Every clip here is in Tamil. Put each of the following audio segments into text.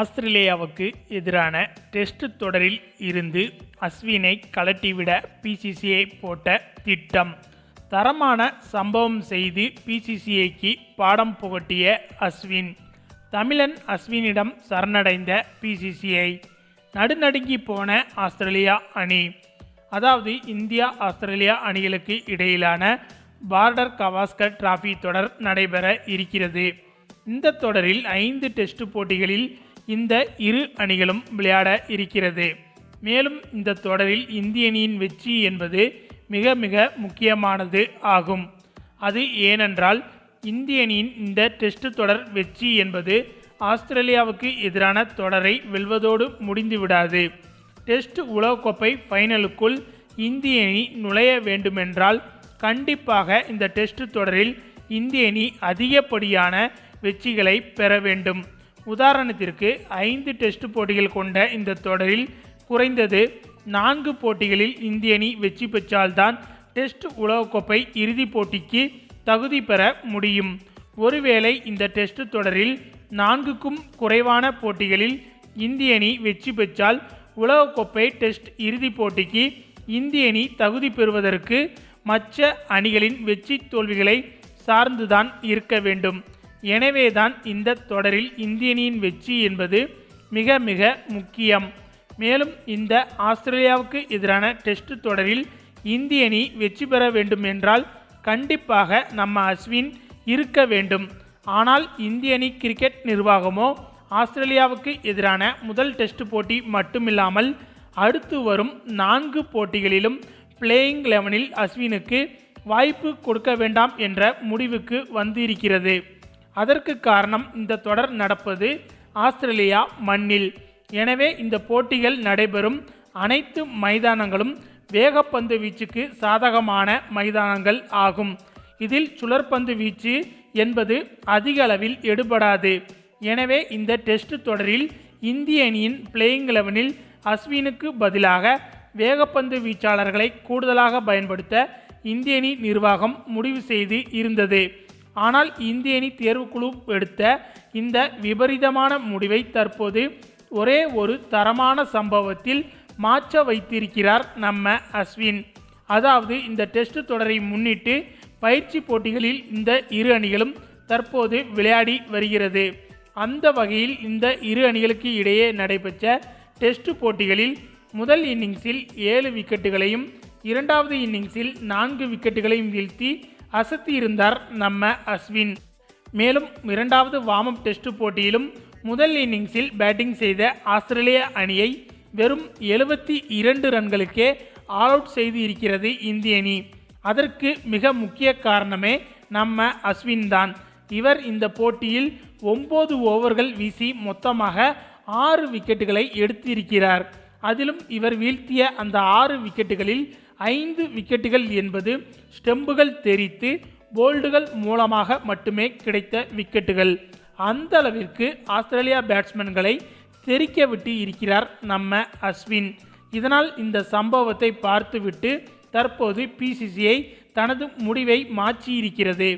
ஆஸ்திரேலியாவுக்கு எதிரான டெஸ்ட் தொடரில் இருந்து அஸ்வினை கழட்டிவிட பிசிசிஐ போட்ட திட்டம். தரமான சம்பவம் செய்து பிசிசிஐக்கு பாடம் புகட்டிய அஸ்வின். தமிழன் அஸ்வினிடம் சரணடைந்த பிசிசிஐ நடுநடுங்கி போன ஆஸ்திரேலியா அணி. அதாவது இந்தியா ஆஸ்திரேலியா அணிகளுக்கு இடையிலான பார்டர் கவாஸ்கர் டிராஃபி தொடர் நடைபெற இருக்கிறது. இந்த தொடரில் ஐந்து டெஸ்ட் போட்டிகளில் இந்த இரு அணிகளும் விளையாட இருக்கிறது. மேலும் இந்த தொடரில் இந்திய அணியின் வெற்றி என்பது மிக மிக முக்கியமானது ஆகும். அது ஏனென்றால் இந்திய அணியின் இந்த டெஸ்ட் தொடர் வெற்றி என்பது ஆஸ்திரேலியாவுக்கு எதிரான தொடரை வெல்வதோடு முடிந்துவிடாது டெஸ்ட் உலகக்கோப்பை ஃபைனலுக்குள் இந்திய அணி நுழைய வேண்டுமென்றால் கண்டிப்பாக இந்த டெஸ்ட் தொடரில் இந்திய அணி அதிகப்படியான வெற்றிகளை பெற வேண்டும். உதாரணத்திற்கு ஐந்து டெஸ்ட் போட்டிகள் கொண்ட இந்த தொடரில் குறைந்தது நான்கு போட்டிகளில் இந்திய அணி வெற்றி பெற்றால்தான் டெஸ்ட் உலகக்கோப்பை இறுதிப் போட்டிக்கு தகுதி பெற முடியும். ஒருவேளை இந்த டெஸ்ட் தொடரில் நான்குக்கும் குறைவான போட்டிகளில் இந்திய அணி வெற்றி பெற்றால் உலகக்கோப்பை டெஸ்ட் இறுதிப் போட்டிக்கு இந்திய அணி தகுதி பெறுவதற்கு மற்ற அணிகளின் வெற்றி தோல்விகளை சார்ந்துதான் இருக்க வேண்டும். எனவேதான் இந்த தொடரில் இந்தியணியின் வெற்றி என்பது மிக மிக முக்கியம். மேலும் இந்த ஆஸ்திரேலியாவுக்கு எதிரான டெஸ்ட் தொடரில் இந்திய அணி வெற்றி பெற வேண்டும் என்றால் கண்டிப்பாக நம்ம அஸ்வின் இருக்க வேண்டும். ஆனால் இந்திய அணி கிரிக்கெட் நிர்வாகமோ ஆஸ்திரேலியாவுக்கு எதிரான முதல் டெஸ்ட் போட்டி மட்டுமில்லாமல் அடுத்து வரும் நான்கு போட்டிகளிலும் பிளேயிங் லெவனில் அஸ்வினுக்கு வாய்ப்பு கொடுக்க வேண்டாம் என்ற முடிவுக்கு வந்திருக்கிறது. அதற்கு காரணம் இந்த தொடர் நடப்பது ஆஸ்திரேலியா மண்ணில். எனவே இந்த போட்டிகள் நடைபெறும் அனைத்து மைதானங்களும் வேகப்பந்து வீச்சுக்கு சாதகமான மைதானங்கள் ஆகும். இதில் சுழற்பந்து வீச்சு என்பது அதிக அளவில் எடுபடாது. எனவே இந்த டெஸ்ட் தொடரில் இந்திய அணியின் பிளேயிங் லெவனில் அஸ்வினுக்கு பதிலாக வேகப்பந்து வீச்சாளர்களை கூடுதலாக பயன்படுத்த இந்திய அணி நிர்வாகம் முடிவு செய்து இருந்தது. ஆனால் இந்திய அணி தேர்வுக்குழு எடுத்த இந்த விபரீதமான முடிவை தற்போது ஒரே ஒரு தரமான சம்பவத்தில் மாற்ற வைத்திருக்கிறார் நம்ம அஸ்வின். அதாவது இந்த டெஸ்ட் தொடரை முன்னிட்டு பயிற்சி போட்டிகளில் இந்த இரு அணிகளும் தற்போது விளையாடி வருகிறது. அந்த வகையில் இந்த இரு அணிகளுக்கு இடையே நடைபெற்ற டெஸ்ட் போட்டிகளில் முதல் இன்னிங்ஸில் ஏழு விக்கெட்டுகளையும் இரண்டாவது இன்னிங்ஸில் நான்கு விக்கெட்டுகளையும் வீழ்த்தி அசத்தி இருந்தார் நம்ம அஸ்வின். மேலும் இரண்டாவது வார்ம் டெஸ்ட் போட்டியிலும் முதல் இன்னிங்ஸில் பேட்டிங் செய்த ஆஸ்திரேலிய அணியை வெறும் எழுபத்தி இரண்டு ரன்களுக்கே ஆல் அவுட் செய்து இருக்கிறது இந்திய அணி. அதற்கு மிக முக்கிய காரணமே நம்ம அஸ்வின் தான். இவர் இந்த போட்டியில் ஒம்பது ஓவர்கள் வீசி மொத்தமாக ஆறு விக்கெட்டுகளை எடுத்திருக்கிறார். அதிலும் இவர் வீழ்த்திய அந்த ஆறு விக்கெட்டுகளில் ஐந்து விக்கெட்டுகள் என்பது ஸ்டெம்புகள் தெரித்து போல்டுகள் மூலமாக மட்டுமே கிடைத்த விக்கெட்டுகள். அந்த அளவிற்கு ஆஸ்திரேலியா பேட்ஸ்மேன்களை தெரிக்க விட்டு இருக்கிறார் நம்ம அஸ்வின். இதனால் இந்த சம்பவத்தை பார்த்துவிட்டு தற்போது பிசிசிஐ தனது முடிவை மாற்றியிருக்கிறது.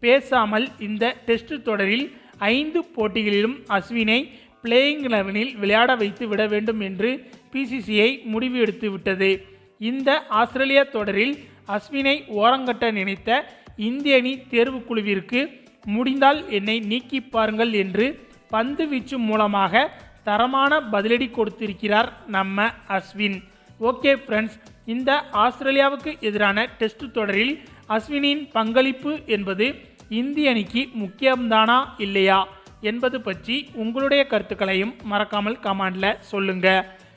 பேசாமல் இந்த டெஸ்ட் தொடரில் ஐந்து போட்டிகளிலும் அஸ்வினை பிளேயிங் லெவனில் விளையாட வைத்து விட வேண்டும் என்று பிசிசிஐ முடிவு எடுத்து விட்டது இந்த ஆஸ்திரேலிய தொடரில் அஸ்வினை ஓரங்கட்ட நினைத்த இந்திய அணி தேர்வுக்குழுவிற்கு முடிந்தால் என்னை நீக்கி பாருங்கள் என்று பந்து வீச்சு மூலமாக தரமான பதிலடி கொடுத்திருக்கிறார் நம்ம அஸ்வின். ஓகே ஃப்ரெண்ட்ஸ் இந்த ஆஸ்திரேலியாவுக்கு எதிரான டெஸ்ட் தொடரில் அஸ்வினின் பங்களிப்பு என்பது இந்திய அணிக்கு முக்கியம்தானா இல்லையா என்பது பற்றி உங்களுடைய கருத்துக்களையும் மறக்காமல் கமெண்டில் சொல்லுங்கள்